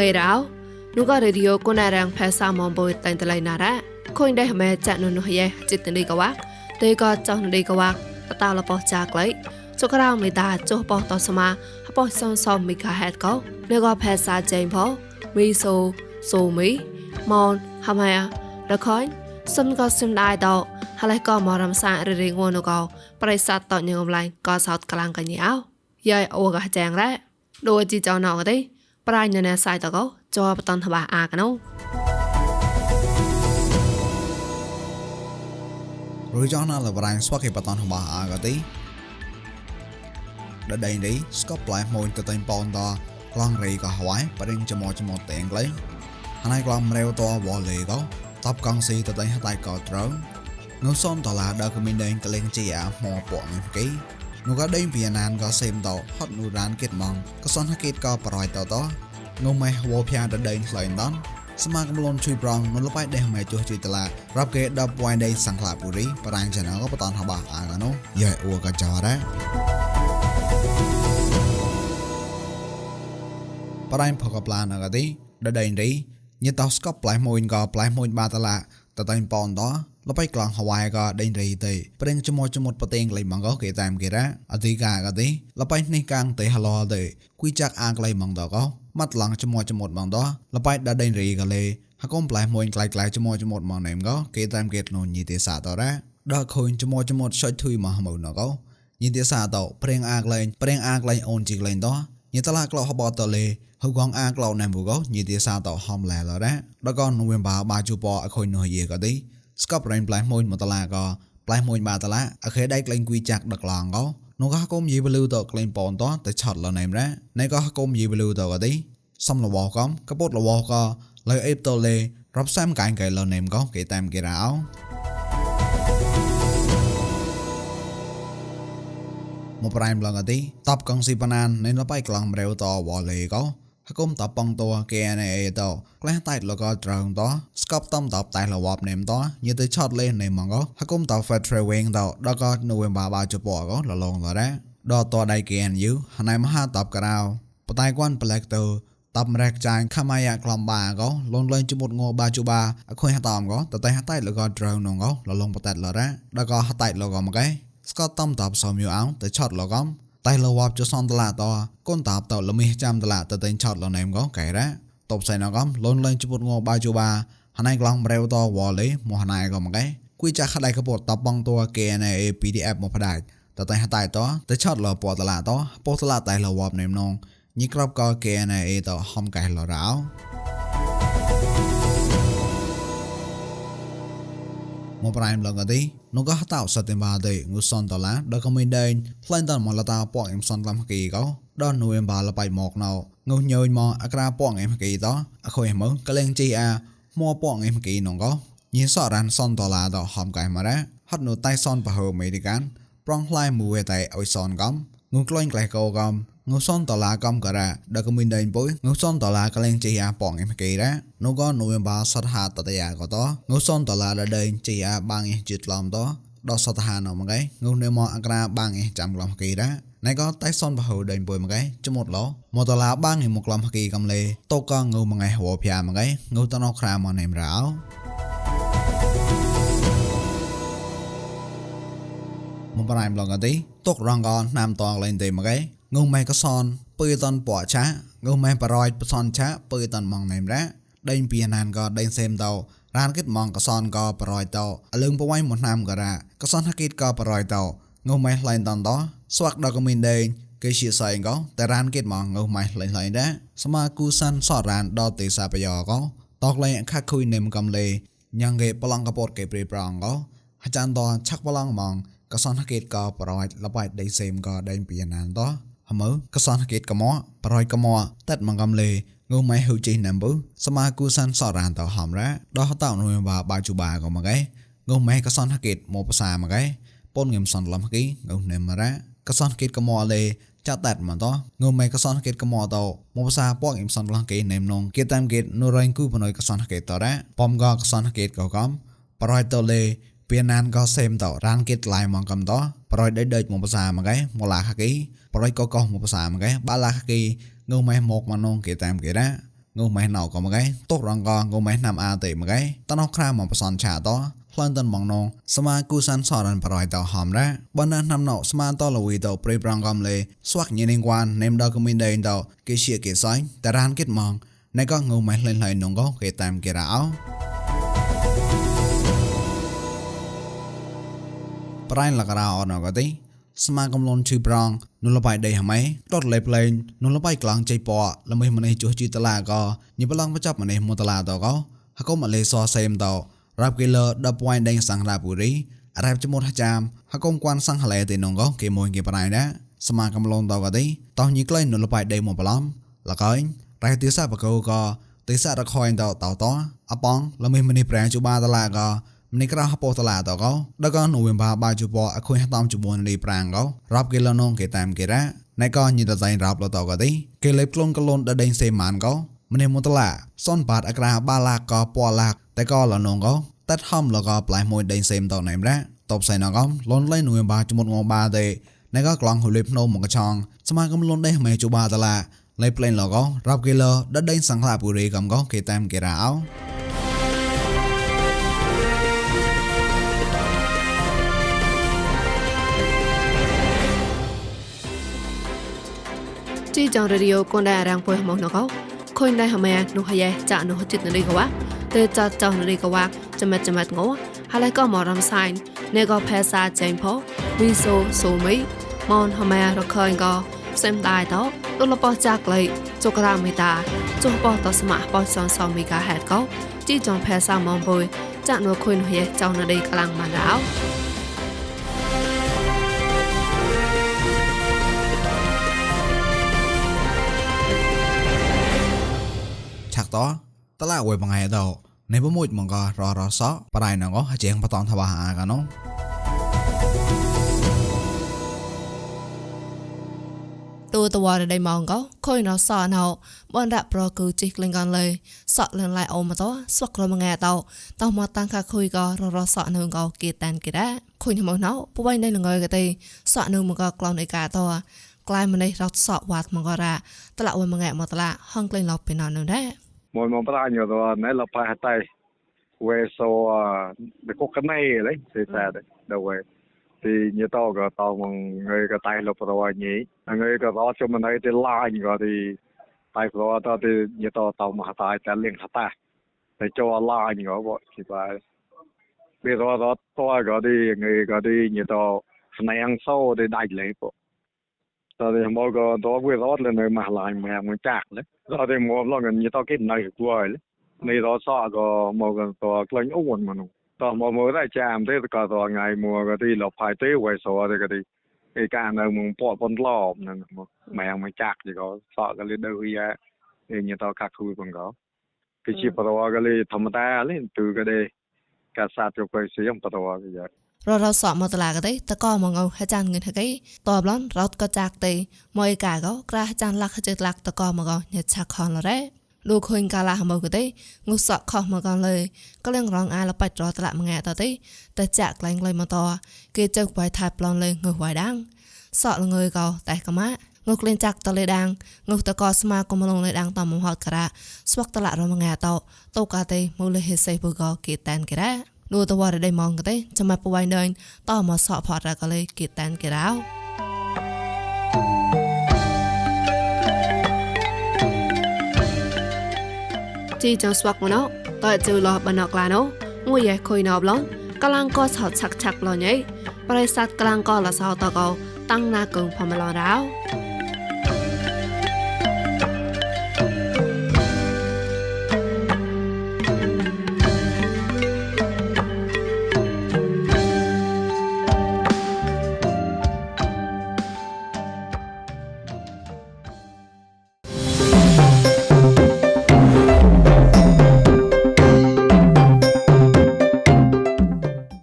ងៃរោនោះក៏រេឌីអូគូណារាំងផែសាមងបុយតែងតលៃណារ៉ាខុញដែរម៉ែចាក់នោះនោះយ៉េចិត្តនេះក៏វ៉ាទេក៏ចោះនេះក៏វ៉ាតតាលបោះចាក់លៃចុករោមេតាចុះបោះតស្មា အပေါ်ဆောင်ဆောင်မီဂါဟက်ကိုမေဂါဖက်စာချိန်ဖို့မီဆိုဆိုမီမွန်ဟမယာរខញសុំក៏សុំដែរតោហើយក៏មករំសាររិងវនកោប្រិស័តតញងឡៃក៏សោតក្លាំងកញ្ញាអោយាយអូកចាងរ៉ែដូចជីចောင်းណងទេប្រាញ់នៅសៃតកោជាប់តនថ្បាអាកណូរយចောင်းណាលប្រាញ់ស្វកេបតនថ្បាអាកទេ ដដែលនេះស្កប់ប្លែម៉ូនទៅតែប៉នតក្លងរីក៏ហួយបរិញចមចមតែងលេអានឯក្លងរាវតវលេក៏តបកងស៊ីទៅតែហតៃក៏ត្រូវនោះសុំតឡាដល់គមីដែងក្លេងជាអាហ្មពួកនេះគេនោះក៏ដេញវៀតណាមក៏សេមតហត់នូរ៉ានគេតម៉ងក៏សនហកេតក៏ប្រយតតនោះម៉េះវោភាដដេញខ្លែងដល់សមាគមលនជួយប្រងនៅលបាយដេះម៉ែចុះជួយតឡារាប់គេ10 point ដេញសង្ឃឡាបុរីបរាងចណក៏បតនហបាអាកណូយ៉ៃអ៊ូក៏ចរ៉ា ប្រៃផកប្លានកាទីដដៃរីញ៉តោស្កបផ្លែមួយក៏ផ្លែមួយបាតឡាតតៃប៉នដោលបៃក្លងហវ៉ៃក៏ដេញរីទេប្រេងចមោចមុតប្រទេសលៃម៉ងក៏គេតាមគេរ៉ាអធិការក៏ទេលបៃនេះកាងទេហឡោទេគួយចាក់អាងក្លៃម៉ងដកម៉ាត់ឡងចមោចមុតម៉ងដលបៃដដេញរីក៏លេហកុំផ្លែមួយក្លៃក្លៃចមោចមុតម៉ងណេមក៏គេតាមគេនោះញីទេសាតរ៉ាដល់ខូនចមោចមុតសុចធុយម៉ហមៅណកញីទេសាតប្រេងអាក្លែងប្រេងអាក្លែងអូនជីក្លែងដ ញាតឡាក្លោហបតលេហូកងអាក្លោណាំបូកោញាតិសាតហំឡែឡរ៉ាដកនូវេមបាបាជូប៉អខុយនោះយេកទីស្កបរ៉ៃប្លែមួយមតឡាកោប្លែមួយបាតឡាអខេដៃក្លែងគួយចាក់ដកឡងកោនោះកោកុំយេបលូតក្លែងប៉នតតែឆត់លណែមរ៉ាណៃកោកុំយេបលូតកទីសំលវកំកពុតលវកោលើអេបតលេរាប់សាំកាញ់កែលណែមកោគេតាមគេរ៉ោ មកប្រៃមឡងអទីតបកងស៊ីបណាននៅលបៃក្លងរេវតវលេក៏ហគុំតបបងតគេណេតក្លេះតៃលកត្រងតស្កប់តំតបតៃលវបនេមតញិទៅឆតលេនេមងកហគុំត Fed Traveling តដកនូវេបាបាជពកលលងលរ៉ាដតដៃគេនយូហណៃមហាតបក្រៅបតៃគួនប្លែកទៅតបរែកចាញ់ខមយ៉ាក្លំបាក៏លនលេងជាមួយងបាជូបាអខុយហតំក៏តតៃហតៃលកត្រងនងក៏លលងបតៃលរ៉ាដកហតៃលកមកឯ ស្កតតំតបសមយអងទៅឆតលកំតែលវបចសនតឡាតកូនតាបតលមីចាំតឡាតតែងឆតលណែមក៏កែរ៉ាតបសៃណកំលនលេងជាមួយងបាជូបាហណៃក្លងរេវតវលេមហណៃក៏មកឯគួយចាក់ខដៃកពតតបងត KNA PDF មកផ្ដាច់តតែហតៃតតែឆតលពតឡាតពតឡាតែលវបណែមនងញីក្របក៏ KNA តហំកែលរោ មកប្រៃមឡងកទីនោះក៏តោសតិមាទេងុសនតឡាដកមិនដែងផ្លែនតមកលតាពងអ៊ំសនឡាំគីក៏ដល់នូវេមបាលបៃមកណៅងុញយមកអក្រាពងអ៊ំគីតអខុយមើកលេងជីអាមួពងអ៊ំគីនងក៏ញីសរានសនតឡាតហំកែមរ៉ាហត់នូតៃសនបហឺមេឌីកានប្រងផ្លាយមួយតែអុយសនកំងុក្លែងក្លែកោកំ ងុសនតឡាកំការ៉ាដកមិនដែងបុយងុសនតឡាកលេងជីអាពងអ៊ំគីរ៉ានោះក៏នូវេមបាសតហាតតយ៉ាក៏តងុសនតឡាដដែងជីអាបាងចិត្តឡំតដល់សតហានមកឯងុំនៅមកអក្រាបាំងឯចាំក្លំគីរ៉ាណៃក៏តែសនបហូដេញបុយមកឯងចមុតឡមកតឡាបាំងឯមកក្លំគីកំលេតកងើមកឯហួភៀមកឯងុតណក្រាមកណេមរោមកប្រៃមឡងអទីតករងកណាំតងលេងទេមកឯ ងើម៉ែកសនពើតនពអចាងើម៉ែបរយបសនចាពើតនម៉ងណែមរ៉ាដេញពីណានក៏ដេញសេមតោរានគិតម៉ងកសនក៏បរយតោអលឹងបវៃមកណាមក៏រ៉ាកសនហកិតក៏បរយតោងើម៉ែខ្លែងតនតោស្វាក់ដល់ក៏មានដេញគេជាសៃក៏តែរានគិតម៉ងងើម៉ែខ្លែងខ្លែងដែរសមាគូសាន់សតរានដល់ទេសាបយោក៏តោក្លែងខាក់ខុយនេមកំលេញ៉ាងគេប្លង់កពតគេព្រៃប្រងក៏អាចារ្យតោឆាក់ប្លង់ម៉ងកសនហកិតក៏បរយលបាយដេញសេមក៏ដេញពីណានតោ មើកសនហគិតកមប្រយកមតាត់មងកំលេងូម៉ៃហ៊ូជីណាំប៊ូសមាគូសានសរានតហំរ៉ាដោះតោនុយបាបាជូបាក៏មកឯងូម៉ៃកសនហកេតមកភាសាមកឯពនងឹមសនឡំគីងូណេមរ៉ាកសនគិតកមលេចាត់តែមកតងើមិនកសនកេតកមតមកភាសាពកអ៊ីមសនឡងគេណេមនងគេតាមកេតនូរ៉ៃគូបណយកសនកេតតរ៉ាបំកកសនកេតកកំប្រយតលេ ពីណានក៏សេមតរានកេតឡៃមកកំតប្រយដេដេមកភាសាមកឯមកឡាហកីប្រយក៏កោមកភាសាមកឯបាឡាហកីងើមិនមកមកនងគេតាមគេរ៉ាងើមិនណៅក៏មកឯតុករងក៏ងើមិនណាំអាទេមកឯតណោក្រាមកបសនឆាតផ្លន់តនបងនងសមាគូសានសរនប្រយតហំរ៉ាបណ្ណាណាំណោស្មានតលវីតព្រៃប្រងកំលេស្វាក់ញៀងគួននេមដកមីនដេតគេជាគេសាញ់តារានគិតមកណែក៏ងើមិនលេងឡៃនងក៏គេតាមគេរ៉ោ ប្រៃលករោអនក៏ទីស្មាកំលនឈឺប្រងនុលបៃដេហម៉ៃតតលេផ្លេងនុលបៃក្លងចៃពល្មីម្នេះចុះជីតឡាក៏ញិបឡងបចាប់ម្នេះមតឡាតក៏ហកុំអលេសសេមតរាប់គីឡ10 point ដេងសង្រាពុរីអរ៉ាប់ចមុតចាមហកុំគួនសង្ហលេទេនងក៏គេមួយគេប្រៃណាស្មាកំលនតក៏ទីតោះញីក្លែងនុលបៃដេមកបឡំលកយរ៉ៃទិសាបកោក៏ទិសារខយតតតអប៉ងល្មីម្នេះប្រាជុបាតឡាក៏ម្នេះក្រហពោតឡាតកោដកនូវិញបាបាជពអខុយតាមជាមួយនីប្រាងកោរាប់គេលនងគេតាមគេរ៉ាណៃកោញីដសៃរាប់លតកោទេគេលេបក្លូនក្លូនដដេងសេម៉ានកោម្នេះមតឡាសុនបាតអក្រាបាឡាកោពឡាកតែកោលនងកោតាត់ហំលកោប្លៃមួយដេងសេមតណៃមរ៉ាតបសៃណកំលនលៃនូវិញបាជាមួយងបាទេណៃកោក្លងហូលេភ្នោមកកឆងស្មាកំលនដេមេជូបាតឡាលេប្លែងលកោរាប់គេលដដេងសង្ឃឡាពូរីកំកោគេតាមគេរ៉ាអោ ជីចងរេឌីអូកូនដែររាំងពុយមកណកោខុញដែរហមែនោះហយ៉ែចាក់នោះចិត្តនរីកវ៉ាទេចាត់ចောင်းនរីកវ៉ាចាំចាំងោហើយក៏មករំសាយនេក៏ផែសាចេញផវីសូសូមីមនហមែរខើញក៏ផ្សេងដែរតទុលបោះចាក់លៃចុករាមីតាចុះបោះតស្មាបោះសនសមីកាហេតក៏ជីចងផែសាមងបុយចាក់នោះខុញនោះហយ៉ែចောင်းនរីកលាំងម៉ានដៅ តតឡាវេបងឯដោនៃបមួយមកររសប្រៃណងហជាងបតនថាអាកណោទូតវ៉ាដៃម៉ងកខុយណសណោបនរៈប្រគូជីក្លិងកនលេសក់លនឡៃអូមតស្វក្រមងាតោតោមកតាំងខាខុយកររសក់នៅកគេតានគេដែរខុយមកណោពុបៃនៅងើកទេសក់នៅមកក្លងឯកាតោក្លាយម្នេះរត់សក់វ៉ាត់មករ៉ាតឡាវមងាមកតឡាហងក្លែងឡប់ពីណនៅដែរមួយមកប្រាញ់ទៅណែលប៉ះតែវេសូដកកណៃលេសេតែដល់វេទីញតក៏តមកងើយក៏តៃលប្រ វញីងើយក៏រត់ជំណៃទីឡាញក៏ទីតៃប្រវតទីញតតមកតៃតែលៀងហតាតែចូលឡាញក៏បគិបាយវារត់តក៏ទីងើយក៏ទីញតស្នែងសោទីដៃលេពតើមកក៏តវា rồi thì mỗi cái đó quê đó là nơi mà lại mà muốn chặt đấy. Rồi thì mỗi lần như ta cái này quay đấy. Nơi đó sợ có một cái đó lên ốc quần mà nó. Đó mà mỗi đại chạm thế cái đó ngày mùa cái đi là phải tới quay số thì cái đi. Cái cái này muốn bỏ con lò nên mà mà chặt thì có sợ cái lên đâu vậy thì người ta khắc khui còn có cái chi phải đó cái ừ. lên thầm ta lên từ cái đây cả sát cho quay xem phải đó cái vậy ររសក់មកតឡាកទេតកមកងហចានងិនហកេតបឡនរត់ក៏ចាក់ទេមកកាកក្រាចានលាក់ជិតលាក់តកមកញឆាក់ខនរ៉េលោកឃើញកាលាមកទេងុសក់ខោះមកកលើក៏លៀងរងអាលបាច់រតឡាក់ងែតទេតែចាក់ក្លែងក្លែងមកតគេចៅបៃថាប្លន់លេងើវ៉ៃដាំងសក់លងើកោតែកម៉ាងុក្លែងចាក់តលេដាងងុតកស្មាកុំលងលេដាងតំហត់ក្រាស្វកតឡាក់រមងែតតោកាទេមូលហេសេបុកគេតានក្រា នោះតវ៉ារដៃម៉ងកទេចាំមកពួយណៃតមកសក់ផតរកលេគិតានគេរោជីចងស្វាក់មកណោតើជឿលោះបណកឡាណោមួយយ៉ែខុយណោប្លងកលាំងក៏ឆោតឆាក់ឆាក់លោញ៉ៃប្រិស័តកលាំងក៏លសោតកោតាំងណាកឹងផមឡរោ